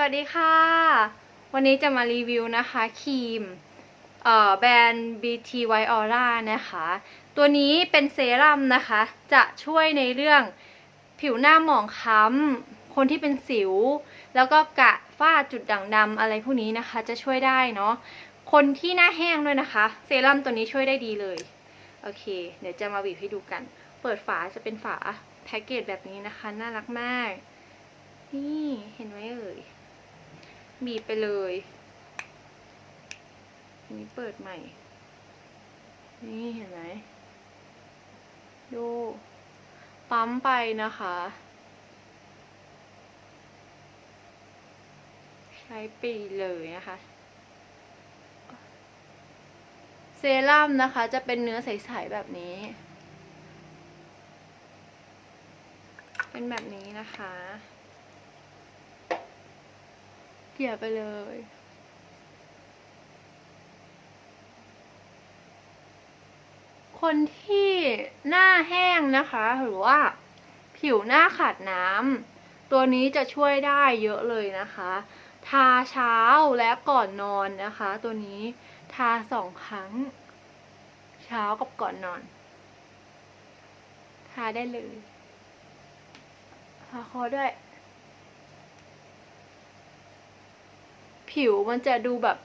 สวัสดีค่ะ วันนี้จะมารีวิวนะคะครีมเอ่อแบรนด์ BT White Aura นะคะ ตัวนี้เป็นเซรั่มนะคะ จะช่วยในเรื่องผิวหน้าหมองคล้ำ คนที่เป็นสิว แล้วก็กะฝ้าจุดด่างดำอะไรพวกนี้นะคะ จะช่วยได้เนาะ คนที่หน้าแห้งด้วยนะคะ เซรั่มตัวนี้ช่วยได้ดีเลย โอเค เดี๋ยวจะมาบีบให้ดูกัน เปิดฝาจะเป็นฝาแพ็กเกจแบบนี้นะคะ น่ารักมาก นี่ เห็นไหมเอ่ย บีไปเลยนนี้เปิดใหม่ นี่เห็นไหม ดู ปั๊มไปนะคะ ใช้ปีเลยนะคะ เซรั่มนะคะจะเป็นเนื้อใสๆแบบนี้ เป็นแบบนี้นะคะ เกี่ยไปเลย คนที่หน้าแห้งนะคะ หรือว่า ผิวหน้าขาดน้ำตัวนี้จะช่วยได้เยอะเลยนะคะ ทาเช้าและก่อนนอนนะคะ ตัวนี้ทาสองครั้ง เช้ากับก่อนนอน ทาได้เลยทาคอด้วย ผิวมันจะดูแบบ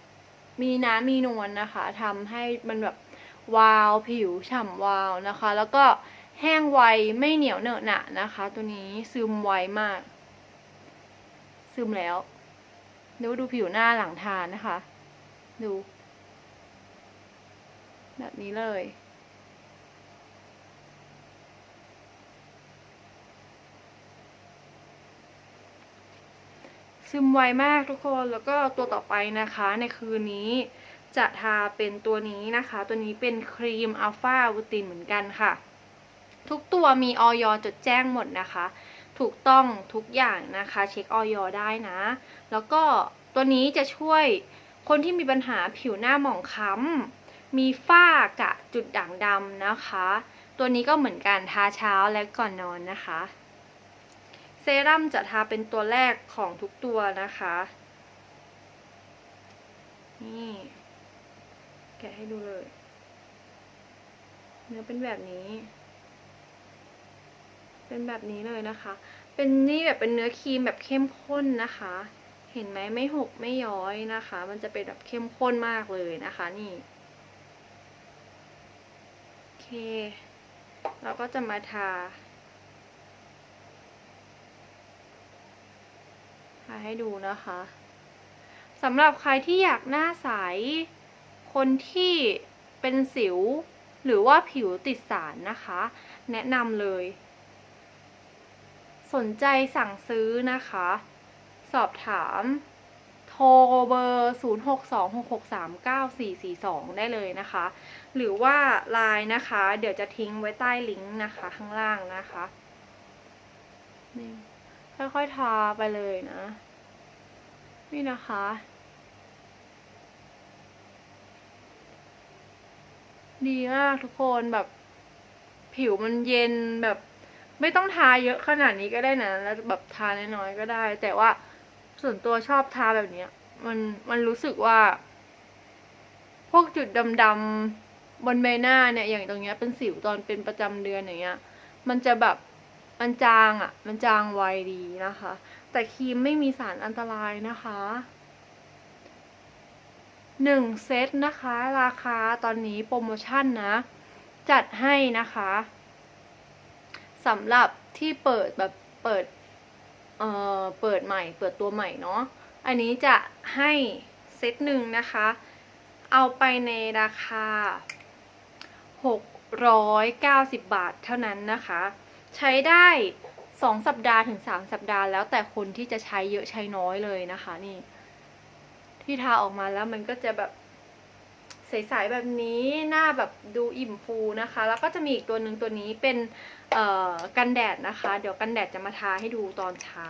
มีน้ำมีนวลนะคะทำให้มันแบบวาวผิวฉ่ำวาวนะคะ แล้วก็แห้งไวไม่เหนียวเหนอะหนะนะคะ ตัวนี้ซึมไวมาก ซึมแล้วเดูดูผิวหน้าหลังทานนะคะ ดู แบบนี้เลย ซึมไวมากทุกคนแล้วก็ตัวต่อไปนะคะในคืนนี้จะทาเป็นตัวนี้นะคะ ตัวนี้เป็นครีมอัลฟาวูตินเหมือนกันค่ะ ทุกตัวมีออยจดแจ้งหมดนะคะ ถูกต้องทุกอย่างนะคะ เช็คออยได้นะ แล้วก็ตัวนี้จะช่วยคนที่มีปัญหาผิวหน้าหมองคล้ำมีฝ้ากะจุดด่างดำนะคะ ตัวนี้ก็เหมือนกันทาเช้าและก่อนนอนนะคะ เซรั่มจะทาเป็นตัวแรกของทุกตัวนะคะ นี่ แกะให้ดูเลย เนื้อเป็นแบบนี้ เป็นแบบนี้เลยนะคะ เป็นนี่แบบเป็นเนื้อครีมแบบเข้มข้นนะคะ เห็นไหมไม่หกไม่ย้อยนะคะ มันจะเป็นแบบเข้มข้นมากเลยนะคะนี่โอเค เราก็จะมาทา ทาให้ดูนะคะสำหรับใครที่อยากหน้าใส คนที่เป็นสิว หรือว่าผิวติดสารนะคะ แนะนำเลย สนใจสั่งซื้อนะคะ สอบถาม โทรเบอร์ 0626639442 ได้เลยนะคะ หรือว่าไลน์นะคะ เดี๋ยวจะทิ้งไว้ใต้ลิงก์นะคะ ข้างล่างนะคะนี่ ค่อยๆทาไปเลยนะ นี่นะคะ ดีมากทุกคนแบบ ผิวมันเย็นแบบ ไม่ต้องทาเยอะขนาดนี้ก็ได้นะ แล้วแบบทาน้อยๆก็ได้ แต่ว่าส่วนตัวชอบทาแบบนี้มันมันรู้สึกว่า พวกจุดดำๆบนใบหน้าเนี่ย อย่างตรงเนี้ยเป็นสิวตอนเป็นประจำเดือนอย่างเงี้ย มันจะแบบ มันจางอะ่ะ มันจางไวดีนะคะ แต่ครีมไม่มีสารอันตรายนะคะหนึ่งเซตนะคะ ราคาตอนนี้โปรโมชั่นนะ จัดให้นะคะสำหรับที่เปิดแบบเปิด เอ่อ เปิดใหม่ เปิดตัวใหม่เนาะ อันนี้จะให้เซตหนึ่งนะคะ เอาไปในราคา 690 บาทเท่านั้นนะคะ ใช้ได้2สัปดาห์ถึง3สัปดาห์ แล้วแต่คนที่จะใช้เยอะใช้น้อยเลยนะคะ นี่ ที่ทาออกมาแล้วมันก็จะแบบใสๆแบบนี้หน้าแบบดูอิ่มฟูนะคะ แล้วก็จะมีอีกตัวหนึ่งตัวนี้เป็นเอ่อกันแดดนะคะ เดี๋ยวกันแดดจะมาทาให้ดูตอนเช้า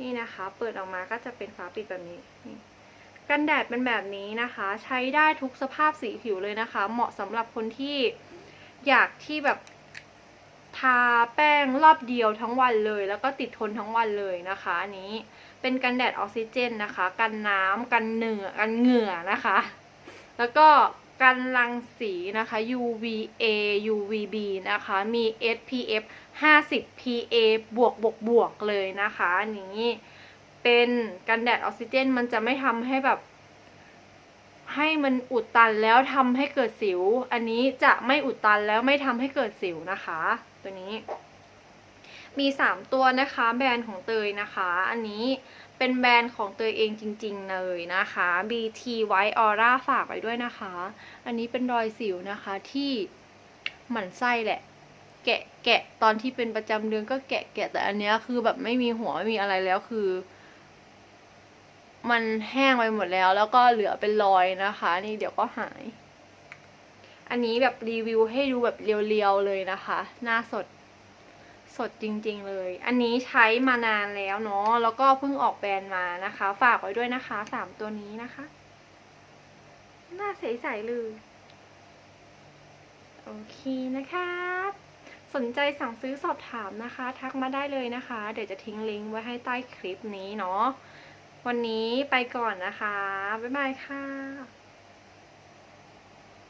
นี่นะคะ เปิดออกมาก็จะเป็นฝาปิดแบบนี้นี่กันแดดเป็นแบบนี้นะคะ ใช้ได้ทุกสภาพสีผิวเลยนะคะ เหมาะสำหรับคนที่อยากที่แบบาแป้งรอบเดียวทั้งวันเลย แล้วก็ติดทนทั้งวันเลยนะคะอันนี้เป็นกันแดดออกซิเจนนะคะ กันน้ำกันเหนือกันเหงื่อนะคะ แล้วก็กันรังสีนะคะ UVA UVB นะคะ มี SPF 50 PA บวกบวกบวกเลยนะคะอันนี้เป็นกันแดดออกซิเจนมันจะไม่ทำให้แบบ ให้มันอุดตันแล้วทำให้เกิดสิว อันนี้จะไม่อุดตันแล้วไม่ทำให้เกิดสิวนะคะ ตัวนี้ มีสามตัวนะคะ แบรนด์ของเตยนะคะ อันนี้เป็นแบรนด์ของเตยเองจริง ๆ เลยนะคะ BT White Aura ฝากไว้ด้วยนะคะ อันนี้เป็นรอยสิวนะคะที่หมันไส้แหละ แกะแกะตอนที่เป็นประจำเดือนก็แกะแกะแต่อันเนี้ยคือแบบไม่มีหัวไม่มีอะไรแล้วคือ มันแห้งไปหมดแล้ว แล้วก็เหลือเป็นรอยนะคะ นี่เดี๋ยวก็หาย อันนี้แบบรีวิวให้ดูแบบเรียวๆเลยนะคะ หน้าสดสดจริงๆเลย อันนี้ใช้มานานแล้วเนาะ แล้วก็เพิ่งออกแบรนด์มานะคะ ฝากไว้ด้วยนะคะสามตัวนี้นะคะ หน้าใสๆเลย โอเคนะครับสนใจสั่งซื้อสอบถามนะคะ ทักมาได้เลยนะคะ เดี๋ยวจะทิ้งลิงก์ไว้ให้ใต้คลิปนี้เนาะ วันนี้ไปก่อนนะคะ บ๊ายบายค่ะ